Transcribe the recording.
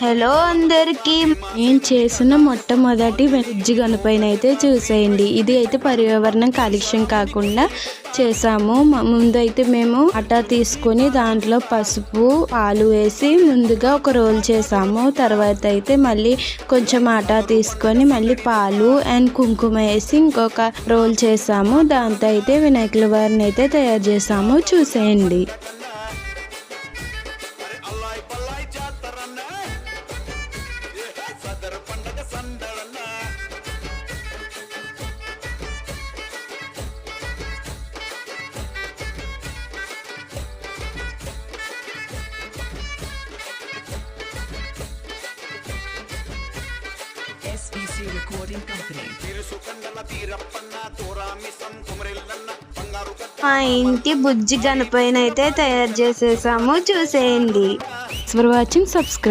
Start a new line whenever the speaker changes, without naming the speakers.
Hello అందరికి. నేను చేసిన మొట్టమొదటి వెజ్ గణపైన అయితే చూసేయండి. ఇది అయితే పర్యావరణం కాలుష్యం కాకుండా చేసాము. ముందు అయితే మేము ఆటా తీసుకొని దాంట్లో పసుపు పాలు వేసి ముందుగా ఒక రోల్ చేసాము. తర్వాత అయితే మళ్ళీ కొంచెం ఆటా తీసుకొని మళ్ళీ పాలు అండ్ కుంకుమ వేసి ఇంకొక రోల్ చేసాము. దాంతో అయితే వినాయకుల వారిని అయితే తయారు చేసాము. చూసేయండి.
SBC Recording Company.
మా ఇంటి బుజ్జి గణపైన అయితే తయారు చేసేసాము. చూసేయండి. For watching subscribe